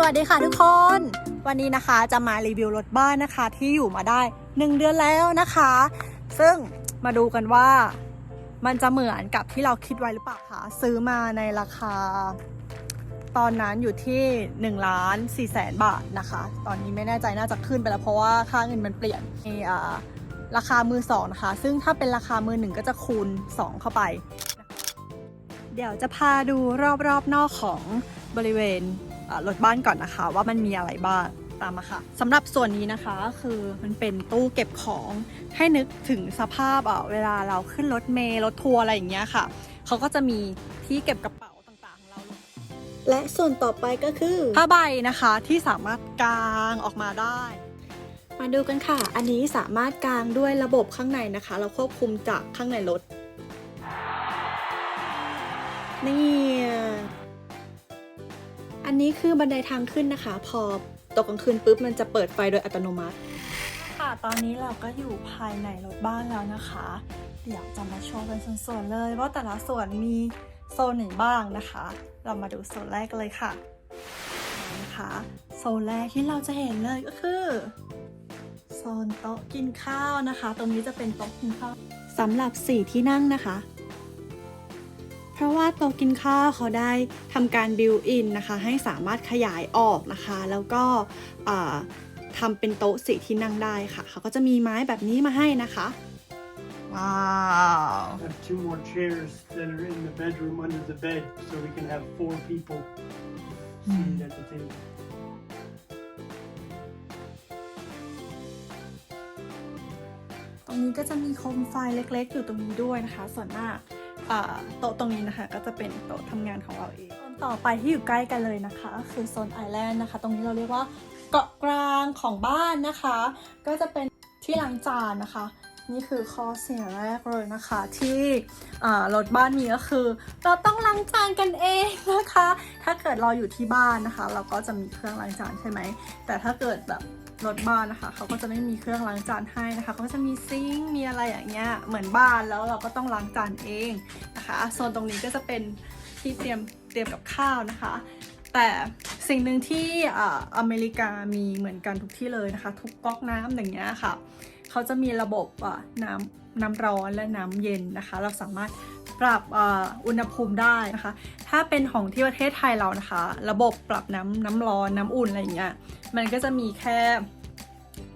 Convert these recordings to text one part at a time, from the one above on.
สวัสดีค่ะทุกคน วันนี้นะคะจะมารีวิวรถบ้านนะคะที่อยู่มาได้ 1 เดือนแล้วนะคะ ซึ่งมาดูกันว่ามันจะเหมือนกับที่เราคิดไว้หรือเปล่าคะซื้อมาในราคา ตอนนั้นอยู่ที่1ล้าน4แสนบาทนะคะ ตอนนี้ไม่แน่ใจน่าจะขึ้นไปแล้วเพราะว่าค่าเงินมันเปลี่ยนมีราคามือสองนะคะ ซึ่งถ้าเป็นราคามือหนึ่งก็จะคูณ 2 เข้าไป เดี๋ยวจะพาดูรอบๆนอกของบริเวณ รถบ้านก่อนนะคะ ว่ามันมีอะไรบ้างตามมาค่ะสำหรับส่วนนี้นะคะคือมันเป็นตู้เก็บของให้นึกถึงสภาพเอ่อเวลาเราขึ้นรถเมล์รถทัวร์อะไรอย่างเงี้ยค่ะเขาก็จะมีที่เก็บกระเป๋าต่างๆของเราและส่วนต่อไปก็คือผ้าใบนะคะที่สามารถกางออกมาได้ มาดูกันค่ะ อันนี้สามารถกางด้วยระบบข้างในนะคะ เราควบคุมจากข้างในรถนี่ อันนี้คือบันไดทางขึ้นนะคะ พอตกกลางคืนปุ๊บมันจะเปิดไฟโดยอัตโนมัติ ค่ะตอนนี้เราก็อยู่ภายในรถบ้านแล้วนะคะ เดี๋ยวจะมาโชว์เป็นส่วนๆเลย ว่าแต่ละส่วนมีโซนไหนบ้างนะคะ เรามาดูโซนแรกกันเลยค่ะนะคะโซนแรกที่เราจะเห็นเลยก็คือโซนโต๊ะกินข้าวนะคะ ตรงนี้จะเป็นโต๊ะกินข้าวสำหรับสี่ที่นั่งนะคะ เพราะว่าโต๊ะกินข้าวเขาได้ทำการบิวอินนะคะ ให้สามารถขยายออกนะคะ แล้วก็อ่าทำเป็นโต๊ะสี่ที่นั่งได้ค่ะ เขาก็จะมีไม้แบบนี้มาให้นะคะ ว้าว have two more chairs that are in the bedroom under the bed so we can have four people seated at the table. ตรงนี้ก็จะมีโคมไฟเล็กๆ อยู่ตรงนี้ด้วยนะคะ ส่วนมากอ่า โต๊ะตรงนี้นะคะ ก็จะเป็นโต๊ะทำงานของเราเองโซนต่อไปที่อยู่ใกล้กันเลยนะคะก็คือโซนไอแลนด์นะคะ ตรงนี้เราเรียกว่าเกาะกลางของบ้านนะคะ ก็จะเป็นที่ล้างจานนะคะ นี่คือข้อเสียแรกเลยนะคะ ที่รถบ้านมีก็คือ เราต้องล้างจานกันเองนะคะ ถ้าเกิดเราอยู่ที่บ้านนะคะ เราก็จะมีเครื่องล้างจานใช่ไหมแต่ถ้าเกิดแบบ รถบ้านนะคะ เขาก็จะไม่มีเครื่องล้างจานให้นะคะ เขาก็จะมีซิงค์มีอะไรอย่างเงี้ย เหมือนบ้านแล้วเราก็ต้องล้างจานเองนะคะ โซนตรงนี้ก็จะเป็นที่เตรียมเตรียมกับข้าวนะคะ แต่สิ่งหนึ่งที่อ่าอเมริกามีเหมือนกันทุกที่เลยนะคะ ทุกก๊อกน้ำอย่างเงี้ยค่ะ เขาจะมีระบบอะน้ำน้ำร้อนและน้ำเย็นนะคะ เราสามารถ ปรับอุณหภูมิได้นะคะ ถ้าเป็นของที่ประเทศไทยเรานะคะ ระบบปรับน้ำน้ำร้อนน้ำอุ่นอะไรอย่างเงี้ยมันก็จะมีแค่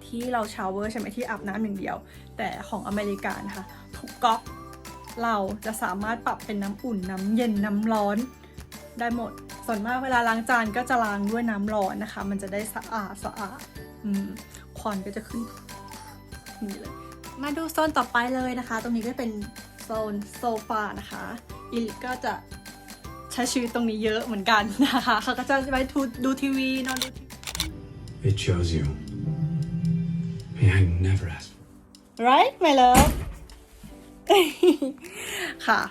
ที่เราชาวเวอร์ใช่ไหมที่อาบน้ำอย่างเดียว แต่ของอเมริกานะคะทุกก๊อกเราจะสามารถปรับเป็นน้ำอุ่นน้ำเย็นน้ำร้อนได้หมด ส่วนมากเวลาล้างจานก็จะล้างด้วยน้ำร้อนนะคะ มันจะได้สะอาดสะอาดอควันก็จะขึ้นนี่เลย มาดูโซนต่อไปเลยนะคะ ตรงนี้ก็เป็น โซนโซฟานะคะอิลิก็จะใช้ชีวิตตรงนี้เยอะเหมือนกันนะคะเขาก็จะไว้ทูดูทีวีนอนดูทีวี It chose you. May I never ask for. right my love ค่ะ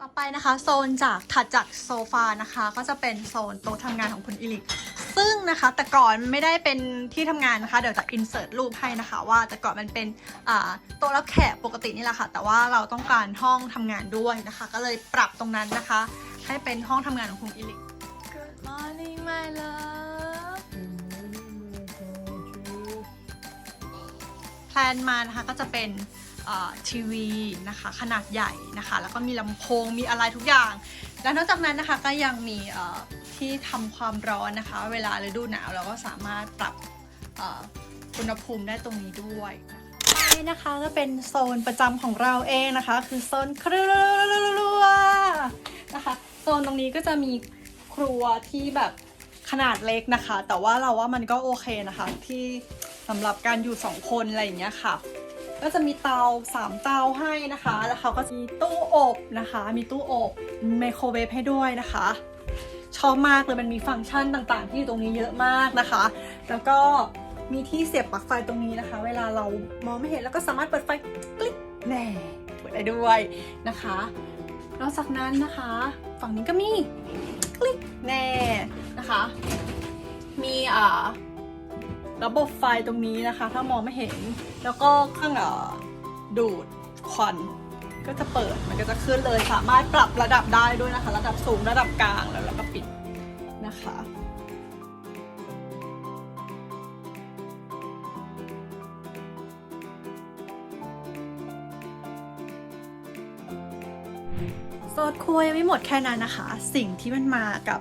ต่อไปนะคะ โซนจากถัดจากโซฟานะคะ ก็จะเป็นโซนโต๊ะทำงานของคุณอิลิก ซึ่งนะคะแต่ก่อนไม่ได้เป็นที่ทำงานนะคะ เดี๋ยวจะอินเสิร์ตรูปให้นะคะ ว่าแต่ก่อนมันเป็นโต๊ะรับแขกปกตินี่แหละค่ะ แต่ว่าเราต้องการห้องทำงานด้วยนะคะ ก็เลยปรับตรงนั้นนะคะ ให้เป็นห้องทำงานของคุณอิลิก Good morning my love แพลนมานะคะก็จะเป็นทีวีนะคะขนาดใหญ่นะคะ แล้วก็มีลำโพงมีอะไรทุกอย่าง แล้วนอกจากนั้นนะคะก็ยังมี ที่ทำความร้อนนะคะ เวลาฤดูหนาวเราก็สามารถปรับอุณหภูมิได้ตรงนี้ด้วยนี่นะคะก็เป็นโซนประจำของเราเองนะคะ คือโซนครัวนะคะโซนตรงนี้ก็จะมีครัวที่แบบขนาดเล็กนะคะ แต่ว่าเราว่ามันก็โอเคนะคะ ที่สำหรับการอยู่สองคนอะไรอย่างเงี้ยค่ะก็จะมีเตา3เตาให้นะคะ แล้วเขาก็มีตู้อบนะคะ มีตู้อบไมโครเวฟให้ด้วยนะคะ ชอบมากเลยมันมีฟังก์ชันต่างๆ ที่อยู่ตรงนี้เยอะมากนะคะ แล้วก็มีที่เสียบปลั๊กไฟตรงนี้นะคะ เวลาเรามองไม่เห็นแล้วก็สามารถเปิดไฟกลิ๊กแน่เปิดได้ด้วยนะคะ นอกจากนั้นนะคะ ฝั่งนี้ก็มีคลิกแน่นะคะ มีอ่าระบบไฟตรงนี้นะคะ ถ้ามองไม่เห็น แล้วก็เครื่องอ่อดูดควัน ก็จะเปิดมันก็จะขึ้นเลยสามารถปรับระดับได้ด้วยนะคะ ระดับสูงระดับกลางแล้วเราก็ปิดนะคะโซดคุยไม่หมดแค่นั้นนะคะ สิ่งที่มันมากับ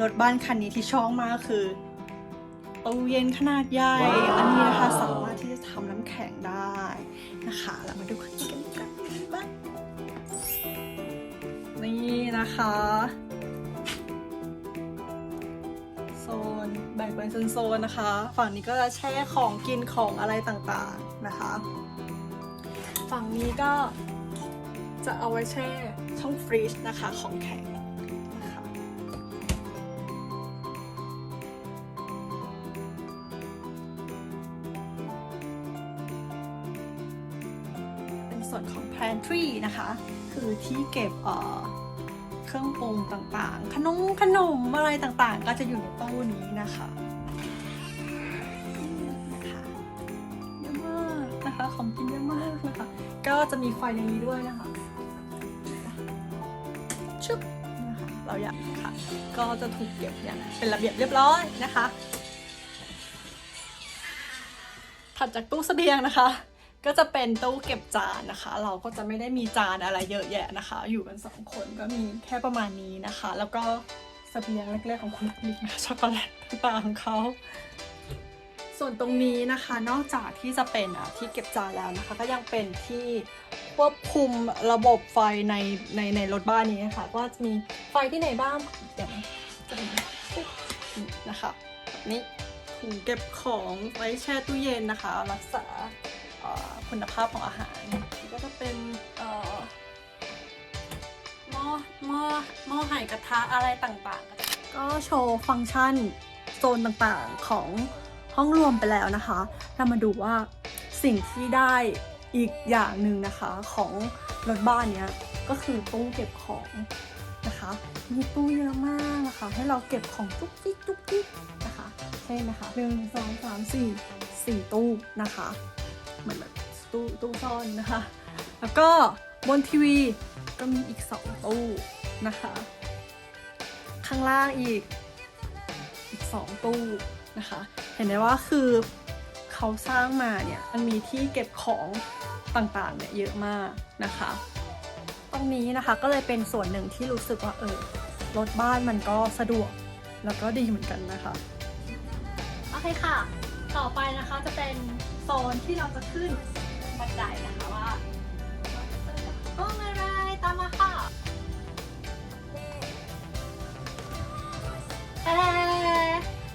รถบ้านคันนี้ที่ช่องมาคือตู้เย็นขนาดใหญ่ อันนี้นะคะสามารถที่ นะคะ โซนแบ่งเป็นโซนๆนะคะ ฝั่งนี้ก็จะแช่ของกินของอะไรต่างๆนะคะ ฝั่งนี้ก็จะเอาไว้แช่ช่องฟรีซนะคะของแข็งนะคะเป็นส่วนของ pantry นะคะ คือที่เก็บ เครื่องปรุงต่างๆ ขนมขนมอะไรต่างๆ ก็จะอยู่ในตู้นี้นะคะนะคะเยอะมากนะคะของกินเยอะมากนะคะก็จะมีไฟอย่างนี้ด้วยนะคะชุบนะคะเราอยากค่ะก็จะถูกเก็บอย่างเป็นระเบียบเรียบร้อยนะคะถัดจากตู้เสบียงนะคะ ก็จะเป็นตู้เก็บจานนะคะ เราก็จะไม่ได้มีจานอะไรเยอะแยะนะคะ อยู่กันสองคนก็มีแค่ประมาณนี้นะคะ แล้วก็เสบียงเล็กๆของคุณลิกนะช็อกโกแลตต่างๆของเขาส่วนตรงนี้นะคะนอกจากที่จะเป็นที่เก็บจานแล้วนะคะ ก็ยังเป็นที่ควบคุมระบบไฟในในในรถบ้านนี้นะคะว่าจะมีไฟที่ไหนบ้างอย่างจะเป็นปึ๊บนี่นะคะแบบนี้ถุงเก็บของไว้แช่ตู้เย็นนะคะ รักษาอ่อ คุณภาพของอาหารก็จะเป็นเอ่อหม้อหม้อหม้อไห่กระทะอะไรต่างๆ ก็โชว์ฟังก์ชันโซนต่างๆของห้องรวมไปแล้วนะคะ เรามาดูว่าสิ่งที่ได้อีกอย่างหนึ่งนะคะของรถบ้านเนี้ยก็คือตู้เก็บของนะคะ มีตู้เยอะมากนะคะ ให้เราเก็บของจุกจิกจุกจิกนะคะ ใช่ไหมคะหนึ่งสองสามสี่สี่ตู้นะคะเหมือนแบบ ตู้ตู้ซ่อนนะคะ แล้วก็บนทีวีก็มีอีกสองตู้นะคะ ข้างล่างอีกอีกสองตู้นะคะ เห็นได้ว่าคือเขาสร้างมาเนี่ยมันมีที่เก็บของต่างๆเนี่ยเยอะมากนะคะ ตรงนี้นะคะก็เลยเป็นส่วนหนึ่งที่รู้สึกว่าเออรถบ้านมันก็สะดวกแล้วก็ดีเหมือนกันนะคะ โอเคค่ะ ต่อไปนะคะจะเป็นโซนที่เราจะขึ้น บันไดนะคะว่าก็อะไรตามมาค่ะแต่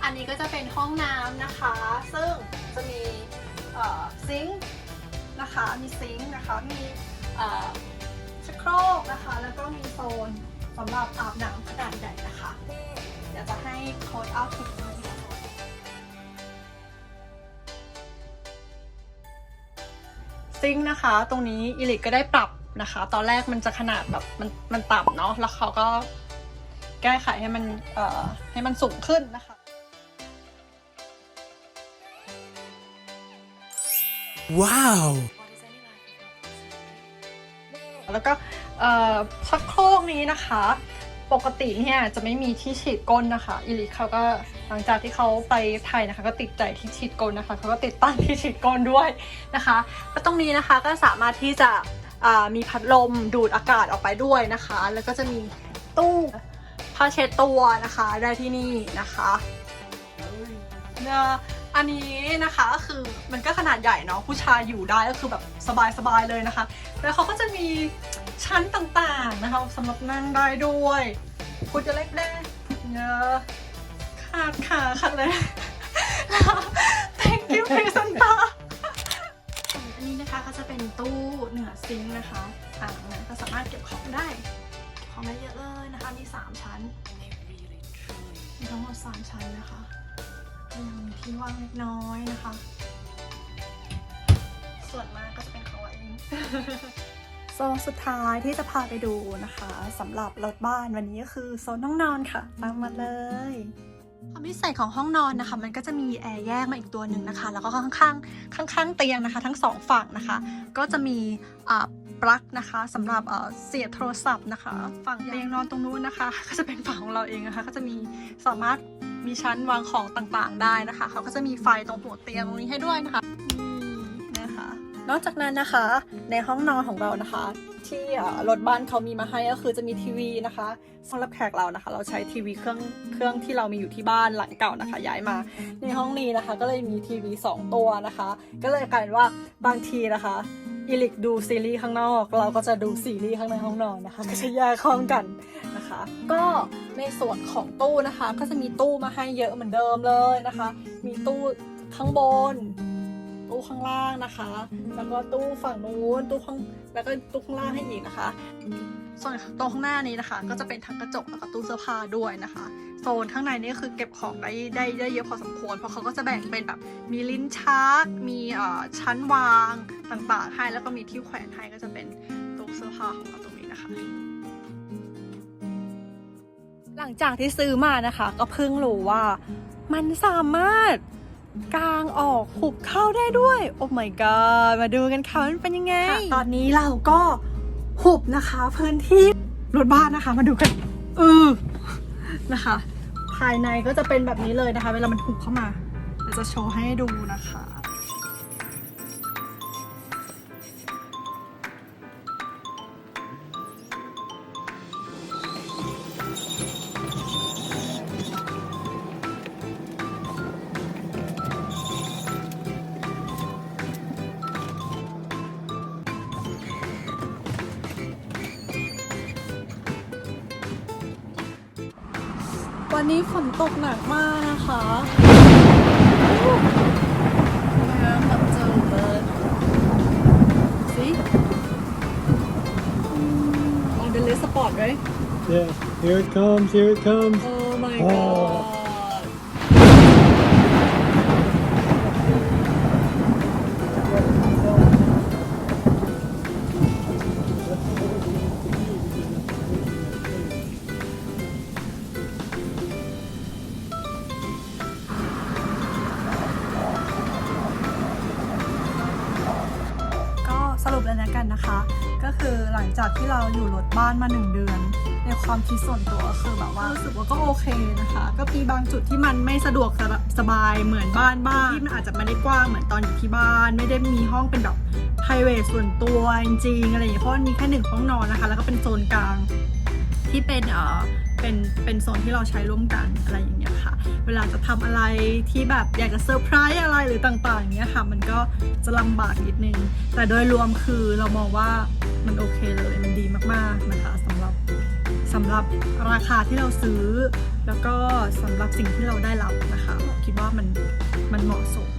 อันนี้ก็จะเป็นห้องน้ำนะคะ ซึ่งจะมีซิงค์นะคะ มีซิงค์นะคะ มีชักโครกนะคะ แล้วก็มีโซนสำหรับอาบน้ำขนาดใหญ่นะคะ เดี๋ยวจะให้โค้ดเอาถึงมา ซนซิงค์นะคะ ตรงนี้อิลิกก็ได้ปรับนะคะ ตอนแรกมันจะขนาดแบบมันมันต่ำเนาะแล้วเขาก็แก้ไขให้มันเอ่อให้มันสูงขึ้นนะคะ Wow! แล้วก็เอ่อชักโครกนี้นะคะ ปกติเนี่ยจะไม่มีที่ฉีดก้นนะคะอิลิเขาก็หลังจากที่เขาไปไทยนะคะ ก็ติดใจที่ฉีดก้นนะคะเขาก็ติดตั้งที่ฉีดก้นด้วยนะคะแล้วตรงนี้นะคะก็สามารถที่จะมีพัดลมดูดอากาศออกไปด้วยนะคะ แล้วก็จะมีตู้ผ้าเช็ดตัวนะคะได้ที่นี่นะคะเนี่ยอันนี้นะคะก็คือมันก็ขนาดใหญ่เนาะผู้ชายอยู่ได้ก็คือแบบสบายๆเลยนะคะ แล้วเขาก็จะมี ชั้นต่างๆนะคะสำหรับนั่งได้ด้วย คุณจะเล็กได้เนอะขาดขาขาดเลย thank you presenter อันนี้นะคะก็จะเป็นตู้เหนือซิงค์นะคะอ่างนะก็สามารถเก็บของได้เก็บของได้เยอะเลยนะคะ มี 3 ชั้น มีทั้งหมด 3 ชั้นนะคะยังมีที่ว่างเล็กน้อยนะคะ ส่วนมากก็จะเป็นของเราเอง ซนสุดท้ายที่จะพาไปดูนะคะสำหรับรถบ้านวันนี้ก็คือโซนห้องนอนค่ะตามมาเลยความพิเศษของห้องนอนนะคะ มันก็จะมีแอร์แยกมาอีกตัวหนึ่งนะคะ แล้วก็ข้างๆข้างๆเตียงนะคะ ทั้งสองฝั่งนะคะ ก็จะมีปลั๊กนะคะสำหรับเอ่อเสียบโทรศัพท์นะคะ ฝั่งเตียงนอนตรงนู้นนะคะ ก็จะเป็นฝั่งของเราเองนะคะ ก็จะมีสามารถมีชั้นวางของต่างๆ ได้นะคะ เขาก็จะมีไฟตรงหัวเตียงตรงนี้ให้ด้วยนะคะ นอกจากนั้นนะคะ ในห้องนอนของเรานะคะ ที่รถบ้านเขามีมาให้ก็คือจะมีทีวีนะคะสำหรับแขกเรานะคะ เราใช้ทีวีเครื่องเครื่องที่เรามีอยู่ที่บ้านหลังเก่านะคะ ย้ายมา ในห้องนี้นะคะ ก็เลยมีทีวี 2 ตัวนะคะ ก็เลยกลายว่าบางทีนะคะอีลิกดูซีรีส์ข้างนอก เราก็จะดูซีรีส์ข้างในห้องนอนนะคะ ก็จะแยกห้องกันนะคะ ก็ในส่วนของตู้นะคะ ก็จะมีตู้มาให้เยอะเหมือนเดิมเลยนะคะ มีตู้ข้างบน ตู้ข้างล่างนะคะ แล้วก็ตู้ฝั่งนู้นตู้ข้างแล้วก็ตู้ข้างล่างให้อีกนะคะ ส่วนตรงข้างหน้านี้นะคะ ก็จะเป็นทั้งกระจกแล้วก็ตู้เสื้อผ้าด้วยนะคะ โซนข้างในนี่คือเก็บของได้ได้ได้เยอะพอสมควร เพราะเขาก็จะแบ่งเป็นแบบมีลิ้นชัก มีเอ่อชั้นวางต่างๆให้แล้วก็มีที่แขวนให้ก็จะเป็นตู้เสื้อผ้าของเราตรงนี้นะคะหลังจากที่ซื้อมานะคะ ก็เพิ่งรู้ว่ามันสามารถ กลางออกหุบเข้าได้ด้วย โอ้ my god มาดูกันค่ะมันเป็นยังไง ตอนนี้เราก็หุบนะคะ พื้นที่รถบ้านนะคะ มาดูกันเออนะคะ ภายในก็จะเป็นแบบนี้เลยนะคะ เวลามันหุบเข้ามาเราจะโชว์ให้ดูนะคะ วันนี้ฝนตกหนักมากนะคะน้ำแบบเจอเลยสิมองเดลิสปอร์ตไว้ Yeah, here it comes, here it comes. Oh my Oh. god ลังจากที่เราอยู่รถบ้านมาหนึ่งเดือน ในความคิดส่วนตัวคือแบบว่ารู้สึกว่าก็โอเคนะคะ ก็มีบางจุดที่มันไม่สะดวกสบายเหมือนบ้านบ้างที่มันอาจจะไม่ได้กว้างเหมือนตอนอยู่ที่บ้าน ไม่ได้มีห้องเป็นแบบ p r i v a t ส่วนตัวจริงๆอะไรอย่างเงี้ยเพราะมีแค่หนึ่งห้องนอนนะคะ แล้วก็เป็นโซนกลางที่เป็นเอ่อเป็นเป็นโซนที่เราใช้ร่วมกันอะไรอย่างเงี้ยค่ะ เวลาจะทำอะไรที่แบบอยากจะเซอร์ไพรส์อะไรหรือต่างๆอย่างเงี้ยค่ะ มันก็จะลำบากนิดนึง แต่โดยรวมคือเรามองว่า มันโอเคเลย มันดีมากๆนะคะสำหรับสำหรับราคาที่เราซื้อ แล้วก็สำหรับสิ่งที่เราได้รับนะคะคิดว่ามันมันเหมาะสม